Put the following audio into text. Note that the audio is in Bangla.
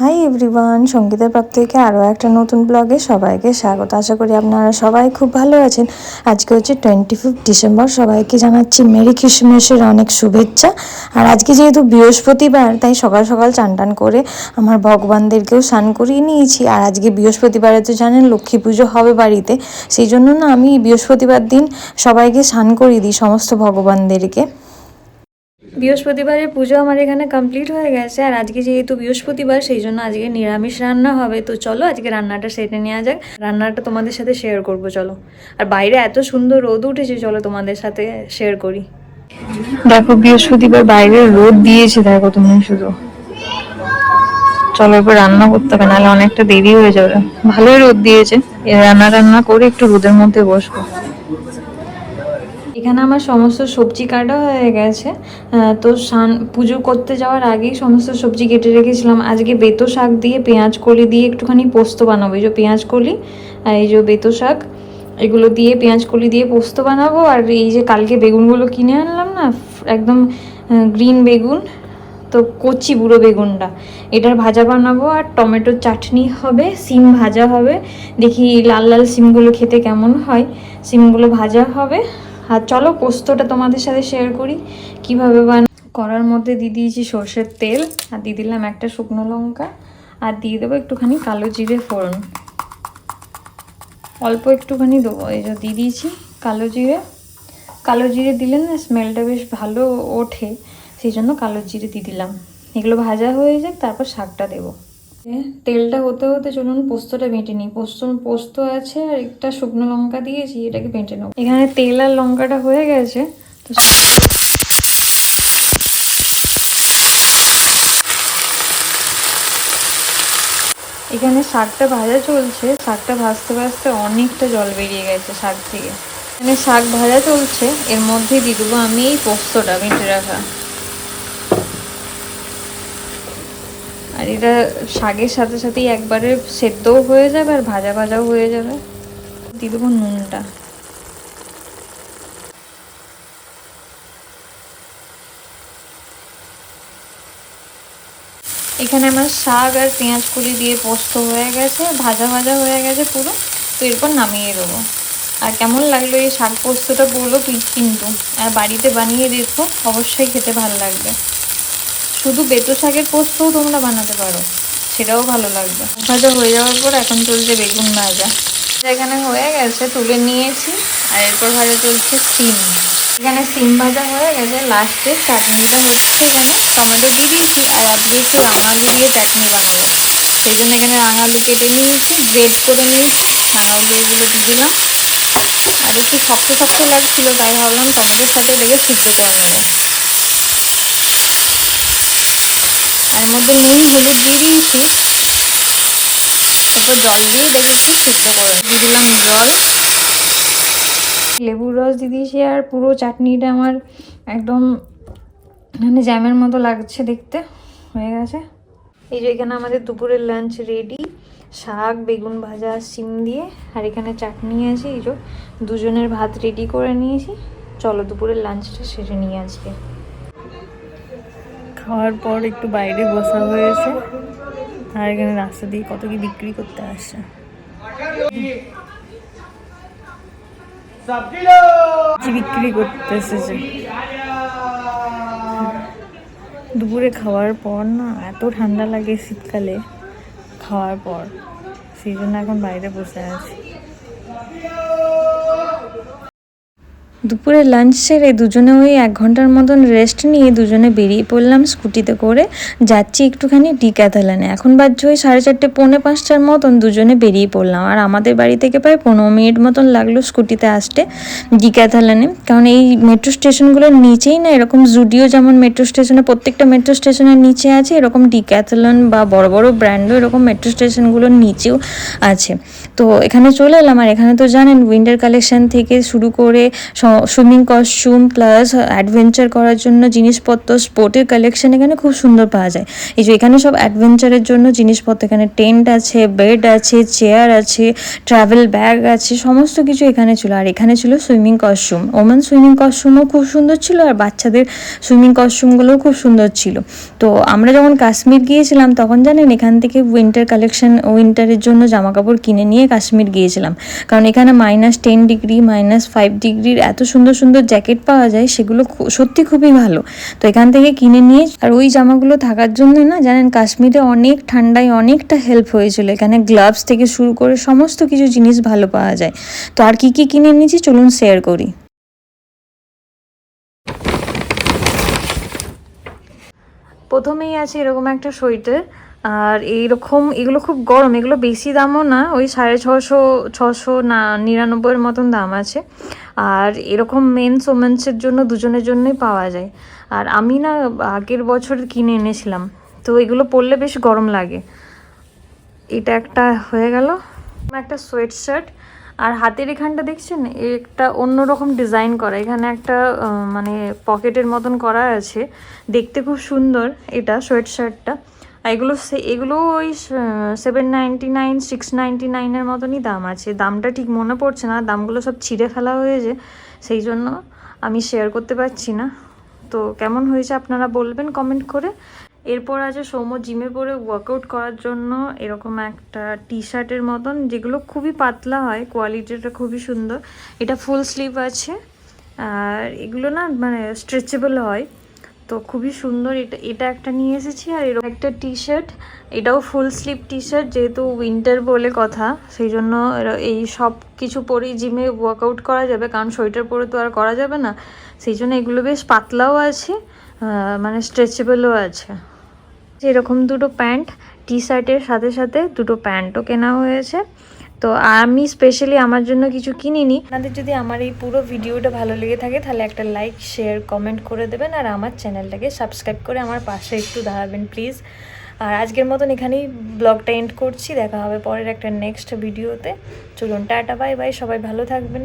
হাই এভরিওয়ান সঙ্গীতের থেকে আরও একটা নতুন ব্লগে সবাইকে স্বাগত। আশা করি আপনারা সবাই খুব ভালো আছেন। আজকে হচ্ছে টোয়েন্টি ফিফথ ডিসেম্বর সবাইকে জানাচ্ছি মেরি খ্রিসমাসের অনেক শুভেচ্ছা। আর আজকে যেহেতু বৃহস্পতিবার, তাই সকাল সকাল চান টান করে আমার ভগবানদেরকেও স্নান করিয়ে নিয়েছি। আর আজকে বৃহস্পতিবারে তো জানেন লক্ষ্মী পুজো হবে বাড়িতে। সেই জন্য না আমি বৃহস্পতিবার দিন সবাইকে স্নান করিয়ে দিই, সমস্ত ভগবানদেরকে। বৃহস্পতিবারের পুজো আমার এখানে কমপ্লিট হয়ে গেছে, আর আজকে যেহেতু বৃহস্পতিবার, সেই জন্য আজকে নিরামিষ রান্না হবে। তো চলো আজকে রান্নাটা সেরে নেওয়া যাক। রান্নাটা তোমাদের সাথে শেয়ার করব, চলো। আর বাইরে এত সুন্দর রোদ উঠেছে, চলো তোমাদের সাথে শেয়ার করি। দেখো বৃহস্পতিবার বাইরে রোদ দিয়েছে, দেখো তুমি শুধু। চলো এবার রান্না করতে হবে, নাহলে অনেকটা দেরি হয়ে যাবে। ভালোই রোদ দিয়েছে। রান্না রান্না করে একটু রোদের মধ্যে বসবো। এখানে আমার সমস্ত সবজি কাটা হয়ে গেছে। তো সান পুজো করতে যাওয়ার আগেই সমস্ত সবজি কেটে রেখেছিলাম। আজকে বেতো শাক দিয়ে পেঁয়াজ কলি দিয়ে একটুখানি পোস্ত বানাবো। এই যে পেঁয়াজ কলি আর এই যে বেতো শাক, এগুলো দিয়ে পেঁয়াজ কলি দিয়ে পোস্ত বানাবো। আর এই যে কালকে বেগুনগুলো কিনে আনলাম না, একদম গ্রিন বেগুন, তো কচি বুড়ো বেগুনটা। এটার ভাজা বানাবো আর টমেটোর চাটনি হবে, সিম ভাজা হবে। দেখি লাল লাল সিমগুলো খেতে কেমন হয়। সিমগুলো ভাজা হবে। আর চলো পোস্তটা তোমাদের সাথে শেয়ার করি। কীভাবে বান করার মধ্যে দিয়ে দিয়েছি সর্ষের তেল, আর দিয়ে দিলাম একটা শুকনো লঙ্কা, আর দিয়ে দেবো একটুখানি কালো জিরে ফোড়ন। অল্প একটুখানি দেবো, এই যে দিয়ে দিয়েছি কালো জিরে। কালো জিরে দিলে না স্মেলটা বেশ ভালো ওঠে, সেই জন্য কালো জিরে দিয়ে দিলাম। এগুলো ভাজা হয়ে যাক, তারপর শাকটা দেবো। তেলটা হতে হতে চলুন পোস্তটা বেটে নিই। পোস্ত পোস্ত আছে আর একটা শুকনো লঙ্কা দিয়েছি, এটাকে বেটে নেব। এখানে তেল আর লঙ্কাটা হয়ে গেছে, তো এখানে শাকটা ভাজা চলছে, শাকটা ভাজতে ভাজতে অনেকটা জল বেরিয়ে গেছে শাক থেকে। এখানে শাক ভাজা চলছে, এর মধ্যেই দিয়ে দেবো আমি এই পোস্তটা বেটে রাখা। আর এটা শাকের সাথে সাথেই একবারে সেদ্ধও হয়ে যাবে আর ভাজা ভাজাও হয়ে যাবে। দিয়ে দেবো নুনটা। এখানে আমার শাক আর পেঁয়াজ কুলি দিয়ে পোস্ত হয়ে গেছে, ভাজা ভাজা হয়ে গেছে পুরো। তো এরপর নামিয়ে দেবো। আর কেমন লাগল এই শাক পোস্তটা বলো কিন্তু। আর বাড়িতে বানিয়ে দেখো, অবশ্যই খেতে ভালো লাগবে। শুধু বেতো শাকের পোস্তও তোমরা বানাতে পারো, সেটাও ভালো লাগবে। ভাজা হয়ে যাওয়ার পর এখন চলছে বেগুন ভাজা। এখানে হয়ে গেছে, তুলে নিয়েছি, আর এরপর ভাজা চলছে সিম। এখানে সিম ভাজা হয়ে গেছে লাস্টে চাটনিটা হচ্ছে এখানে টমেটো দিয়ে দিয়েছি, আর আজকে একটু রাঙালু দিয়ে চাটনি বানাবো। সেই জন্য এখানে রাঙালু কেটে নিয়েছি গ্রেড করে নিয়েছি রাঙালু এগুলো দিয়ে দিলাম। আর একটু শক্ত শক্ত লাগছিল, তাই ভাবলাম টমেটোর সাথে লেগে সিদ্ধ করে নেব। আর মধ্যে নুন, হলুদ দিয়ে দিয়েছি। এরপর জল দিয়ে এটাকে একটু সিদ্ধ করে দিয়ে দিলাম জল। লেবুর রস দিয়ে দিয়েছি আর পুরো চাটনিটা আমার একদম মানে জ্যামের মতো লাগছে দেখতে। হয়ে গেছে। এই যে এখানে আমাদের দুপুরের লাঞ্চ রেডি শাক, বেগুন ভাজা সিম দিয়ে। আর এখানে চাটনি আছে, এই যে দুজনের ভাত রেডি করে নিয়েছি। চলো দুপুরের লাঞ্চটা সেরে নিয়ে আজকে। খাওয়ার পর একটু বাইরে বসা হয়েছে। আর এখানে রাস্তা দিয়ে কত কি বিক্রি করতে আসছে। বিক্রি করতে এসেছে দুপুরে খাওয়ার পর না এত ঠান্ডা লাগে শীতকালে, খাওয়ার পর। সেই জন্য এখন বাইরে বসে আছি। দুপুরে লাঞ্চ সেরে দুজনে ওই এক ঘণ্টার মতন রেস্ট নিয়ে দুজনে বেরিয়ে পড়লাম স্কুটিতে করে। যাচ্ছি একটুখানি ডিক্যাথালানে এখন বাজছে ওই সাড়ে চারটে, পৌনে পাঁচটার মতন দুজনে বেরিয়ে পড়লাম। আর আমাদের বাড়ি থেকে প্রায় পনেরো মিনিট মতন লাগল স্কুটিতে আসতে ডিক্যাথালানে কারণ এই মেট্রো স্টেশনগুলোর নিচেই না এরকম জুডিও যেমন মেট্রো স্টেশনে প্রত্যেকটা মেট্রো স্টেশনের নিচে আছে, এরকম ডিক্যাথলন বা বড় বড় ব্র্যান্ডও এরকম মেট্রো স্টেশনগুলোর নিচেও আছে। তো এখানে চলে এলাম। আর এখানে তো জানেন উইন্টার কালেকশন থেকে শুরু করে সুইমিং কস্টিউম প্লাস অ্যাডভেঞ্চার করার জন্য জিনিসপত্র স্পোর্টের কালেকশন এখানে খুব সুন্দর পাওয়া যায়। এই যে এখানে সব অ্যাডভেঞ্চারের জন্য জিনিসপত্র, এখানে টেন্ট আছে বেড আছে চেয়ার আছে ট্রাভেল ব্যাগ আছে, সমস্ত কিছু এখানে ছিল। আর এখানে ছিল সুইমিং কস্টিউম ওমেন সুইমিং কস্টিউমও খুব সুন্দর ছিল আর বাচ্চাদের সুইমিং কস্টিউমগুলোও খুব সুন্দর ছিল। তো আমরা যখন কাশ্মীর গিয়েছিলাম, তখন জানেন এখান থেকে উইন্টার কালেকশন উইন্টারের জন্য জামা কাপড় কিনে নিয়ে কাশ্মীর গিয়েছিলাম। কারণ এখানে minus ten degree minus five ডিগ্রির এত সুন্দর সুন্দর জ্যাকেট পাওয়া যায়, সেগুলো সত্যি খুবই ভালো। তো এখান থেকে কিনে নিয়ে, আর ওই জামাগুলো থাকার জন্য না, জানেন কাশ্মীরে অনেক ঠান্ডায় অনেকটা হেল্প হয়েছিল। এখানে গ্লাভস থেকে শুরু করে সমস্ত কিছু জিনিস ভালো পাওয়া যায়। তো আর কি কি কিনে নিয়েছি চলুন শেয়ার করি। প্রথমেই আছে এরকম একটা সোয়েটার আর এইরকম, এগুলো খুব গরম, এগুলো বেশি দামও না, ওই সাড়ে ছশো ছশো না, নিরানব্বইয়ের মতন দাম আছে। আর এরকম মেন্স ওমেন্সের জন্য, দুজনের জন্যই পাওয়া যায়। আর আমি না, আগের বছর কিনে এনেছিলাম, তো এগুলো পরলে বেশ গরম লাগে। এটা একটা হয়ে গেল। একটা সোয়েট শার্ট আর হাতের এখানটা দেখছেন? একটা অন্যরকম ডিজাইন করা, এখানে একটা মানে পকেটের মতন করা আছে। দেখতে খুব সুন্দর এটা সোয়েট শার্টটা এগুলো সে- এগুলো ওই seven ninety nine six ninety নাইনের মতনই দাম আছে। দামটা ঠিক মনে পড়ছে না, দামগুলো সব ছিঁড়ে ফেলা হয়েছে। সেই জন্য আমি শেয়ার করতে পারছি না। তো কেমন হয়েছে আপনারা বলবেন কমেন্ট করে। এরপর আছে সৌম্য জিমে পরে ওয়ার্কআউট করার জন্য এরকম একটা টি শার্টের মতন, যেগুলো খুবই পাতলা হয় কোয়ালিটিটা খুবই সুন্দর। এটা ফুল স্লিভ আছে। আর এগুলো না মানে স্ট্রেচেবল হয়। তো খুবই সুন্দর এটা এটা একটা নিয়ে এসেছি আর এরকম একটা টি শার্ট এটাও ফুল স্লিভ টি শার্ট যেহেতু উইন্টার বলে কথা, সেই জন্য এই সব কিছু পরেই জিমে ওয়ার্কআউট করা যাবে, কারণ সোয়েটার পরে তো আর করা যাবে না, সেই জন্য এগুলো বেশ পাতলাও আছে মানে স্ট্রেচেবলও আছে। এরকম দুটো প্যান্ট টি শার্টের সাথে সাথে দুটো প্যান্টও কেনা হয়েছে। তো আমি স্পেশালি আমার জন্য কিছু কিনিনি। আপনাদের যদি আমার এই পুরো ভিডিওটা ভালো লেগে থাকে, তাহলে একটা লাইক শেয়ার কমেন্ট করে দেবেন আর আমার চ্যানেলটাকে সাবস্ক্রাইব করে আমার পাশে একটু দাঁড়াবেন প্লিজ আর আজকের মতন এখানেই ব্লগটা এন্ড করছি। দেখা হবে পরের একটা নেক্সট ভিডিওতে চলুন, টাটা বাই বাই সবাই ভালো থাকবেন।